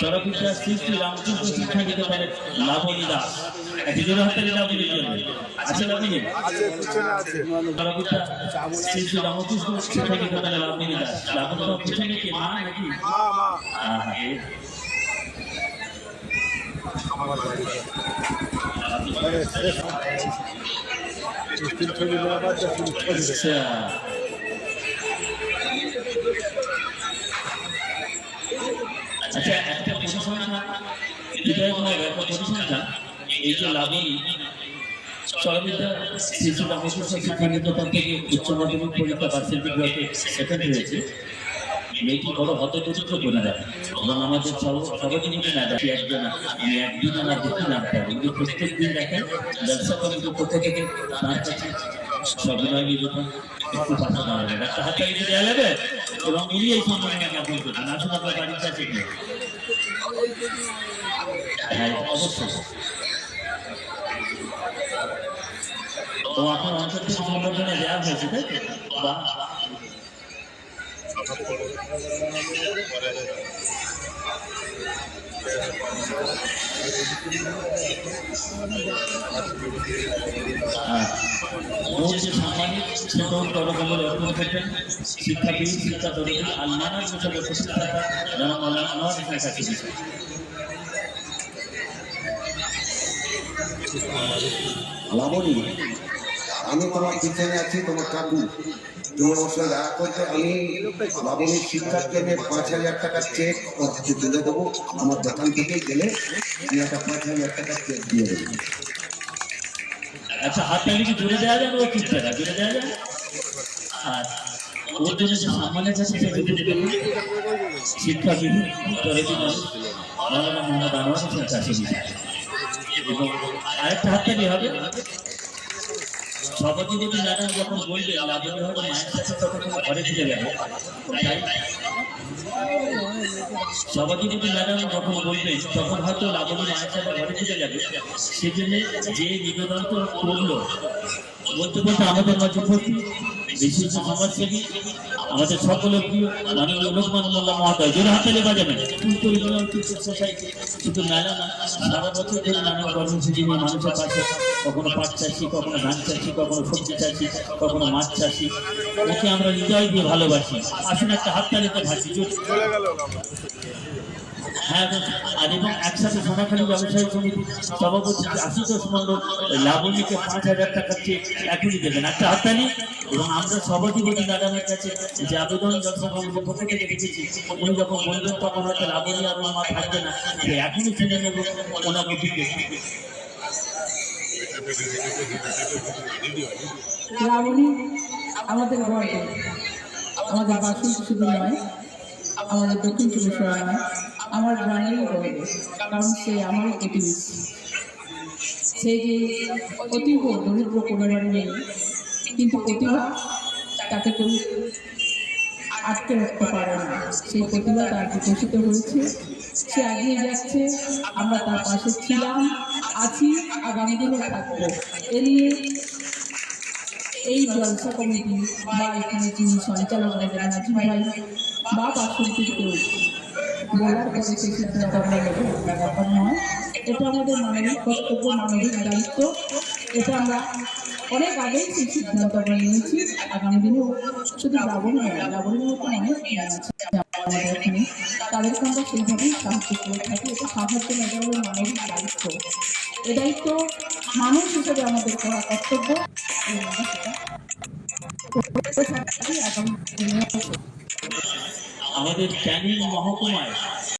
চরপিতা শ্রী শ্রী রামকৃষ্ণ শিক্ষা নিকেতনের লাবণী দাস। একটি জোরে হাতালি লাবণীর আছে লাবণী? শ্রী শ্রী রামকৃষ্ণ শিক্ষা দাস। পিছনে কি? মা নাকি? মা মা। আচ্ছা। হৃদয়ময় একটা পরিসংখ্যান এই যে লাবণী চরবিদ্যা শিশু উচ্চ মাধ্যমিক পরীক্ষা বার্ষিক বিভাগে সেকেন্ড হয়েছে। মেয়েটি এবং একদিন আমার দেখি না কিন্তু প্রত্যেক দিন দেখেন, ব্যবসা কমিটির পক্ষ থেকে তার কাছে সবিনয় তালি দেওয়া যাবে এবং উনি এই সম্মাননা জ্ঞাপন অবশ্যই তো আপনার অঞ্চল থেকে সম্বর্ধনা দেওয়া হয়েছে তাই তো। মূল যে সাংবাদিক সেটাও তরকমের অর্পণ করবেন শিক্ষাবিদ আর নানান বিষয়ে উপস্থিত থাকা যারা আনোয়ার কাছে লাবণী আমি তোমার পিছনে আছি তোমার কাকু তুমি দেখা করতে আমি লাবণীর শিক্ষার জন্য পাঁচ হাজার টাকার চেক হাতে তুলে দেবো আমার দোকান থেকে গেলে তুমি একটা পাঁচ হাজার টাকার চেক দিয়ে দেবো আচ্ছা হাত তালি কি জুড়ে দেওয়া যাবে ও ঠিক টাকা জুড়ে দেওয়া যাবে আর ওর আরেকটা হাততালি হবে সভাপতি ম্যাডাম যখন বলবে মায়ের কাছে তখন ঘরে যখন তখন হয়তো লাবণী মায়ের সাথে ঘরে ফিরে যাবে। সেজন্য যে নিবেদন করল বলতে বলতে আমাদের মাঝে উপস্থিত বিশিষ্ট সমাজসেবী, আমাদের সকলের প্রিয় মাননীয় লোকমান মোল্লা মহাদয়, জোরে বাজাবেন। কিন্তু সোসাইটি, শুধু মেলা না, সারা বছর ধরে নানা কর্মসূচি নিয়ে মানুষের পাশে, কখনো পাট চাষি, কখনো ধান চাষি, কখনো সবজি চাষি, কখনো মাছ চাষি। ওকে আমরা হৃদয় দিয়ে ভালোবাসি। আসুন একটা হাততালিতে ভাসি, জোরে। হ্যাঁ আর এবং একসাথে সোনাখালী ব্যবসায়ী সমিতি সভাপতি আশুতোষ পাঁচ হাজার টাকা চেক এখনই দেবেন। একটা হাততালি এবং আমরা সভাপতি ম্যাডামের কাছে যে আবেদন কমিটির পক্ষ থেকে উনি যখন বলবেন তখন হয়তো লাবণী আর থাকবে না। এখনই শুনে নেব ওনার অভিযোগ লাবণী, আমাদের গর্ব আমাদের বাসন দক্ষিণ চব্বিশ পরগনা আমার গ্রামেরই গর্ব কারণ সে আমার প্রতিবেশী সে যে অতীব দরিদ্র পরিবারের নেই কিন্তু প্রতিভা তাকে কেউ আটকে রাখতে পারে না। সেই প্রতিভা তার বিকশিত হয়েছে। সে এগিয়ে যাচ্ছে। আমরা তার পাশে ছিলাম, আছি আগামী দিনে থাকব। এ নিয়ে এই জলসা কমিটি বা এখানে যিনি সঞ্চালক নাজিম ভাই বা বাসন্তীর কেউ বলার পরে সেই সিদ্ধান্ত আমরা নেব। ব্যাপার নয় এটা আমাদের মানবিক কর্তব্য, মানবিক দায়িত্ব। এটা আমরা অনেক আগেই সেই সিদ্ধান্ত আমরা নিয়েছি। আগামী দিনেও শুধু লাবণী নয় লাবণীর মতো অনেক আছে তাদেরকে আমরা সেইভাবেই সাহায্য করে থাকি। এটা সাহায্য না এটা হলো মানবিক দায়িত্ব। এ দায়িত্ব মানুষ হিসেবে আমাদের করা কর্তব্য। আমাদের ক্যানিং মহকুমায়